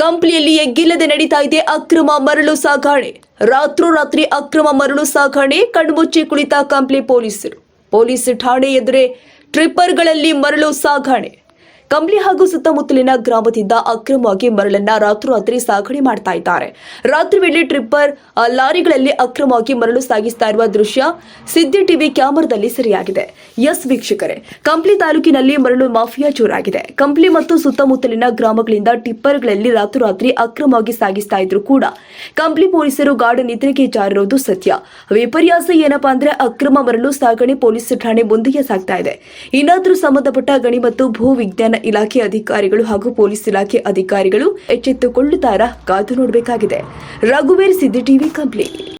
ಕಂಪ್ಲಿಯಲ್ಲಿ ಗಿಲ್ಲದೆ ನಡೀತಾ ಇದೆ ಅಕ್ರಮ ಮರಳು ಸಾಗಣೆ. ರಾತ್ರೋರಾತ್ರಿ ಅಕ್ರಮ ಮರಳು ಸಾಗಣೆ, ಕಣ್ಮುಚ್ಚಿ ಕುಳಿತ ಕಂಪ್ಲಿ ಪೊಲೀಸರು. ಪೊಲೀಸ್ ಠಾಣೆ ಎದುರೇ ಟ್ರಿಪ್ಪರ್ಗಳಲ್ಲಿ ಮರಳು ಸಾಗಣೆ. ಕಂಬ್ಲಿ ಹಾಗೂ ಸುತ್ತಮುತ್ತಲಿನ ಗ್ರಾಮದಿಂದ ಅಕ್ರಮವಾಗಿ ಮರಳನ್ನ ರಾತ್ರೋರಾತ್ರಿ ಸಾಗಣೆ ಮಾಡ್ತಾ ಇದ್ದಾರೆ. ರಾತ್ರಿ ವೇಳೆ ಟ್ರಿಪ್ಪರ್ ಲಾರಿಗಳಲ್ಲಿ ಅಕ್ರಮವಾಗಿ ಮರಳು ಸಾಗಿಸ್ತಾ ಇರುವ ದೃಶ್ಯ ಸಿದ್ದಿ ಟಿವಿ ಕ್ಯಾಮೆರಾದಲ್ಲಿ ಸೆರೆಯಾಗಿದೆ. ಎಸ್ ವೀಕ್ಷಕರೇ ಕಂಪ್ಲಿ ತಾಲೂಕಿನಲ್ಲಿ ಮರಳು ಮಾಫಿಯಾ ಜೋರಾಗಿದೆ. ಕಂಪ್ಲಿ ಮತ್ತು ಸುತ್ತಮುತ್ತಲಿನ ಗ್ರಾಮಗಳಿಂದ ಟಿಪ್ಪರ್ಗಳಲ್ಲಿ ರಾತ್ರೋರಾತ್ರಿ ಅಕ್ರಮವಾಗಿ ಸಾಗಿಸ್ತಾ ಇದ್ರು ಕೂಡ ಕಂಪ್ಲಿ ಪೊಲೀಸರು ಗಾಢ ನಿದ್ರೆಗೆ ಜಾರಿರೋದು ಸತ್ಯ. ವಿಪರ್ಯಾಸ ಏನಪ್ಪಾ ಅಂದ್ರೆ ಅಕ್ರಮ ಮರಳು ಸಾಗಣೆ ಪೊಲೀಸ್ ಠಾಣೆ ಮುಂದೆಯೇ ಸಾಗ್ತಾ ಇದೆ. ಇನ್ನಾದ್ರೂ ಸಂಬಂಧಪಟ್ಟ ಗಣಿ ಮತ್ತು ಭೂ ವಿಜ್ಞಾನ ಇಲಾಖೆ ಅಧಿಕಾರಿಗಳು ಹಾಗೂ ಪೊಲೀಸ್ ಇಲಾಖೆ ಅಧಿಕಾರಿಗಳು ಎಚ್ಚೆತ್ತುಕೊಳ್ಳುತ್ತಾರ? ಕಾದು ನೋಡಬೇಕಾಗಿದೆ. ರಘುವೀರ್ ಸಿದ್ದಿ ಟಿವಿ ಕಂಪ್ಲಿ.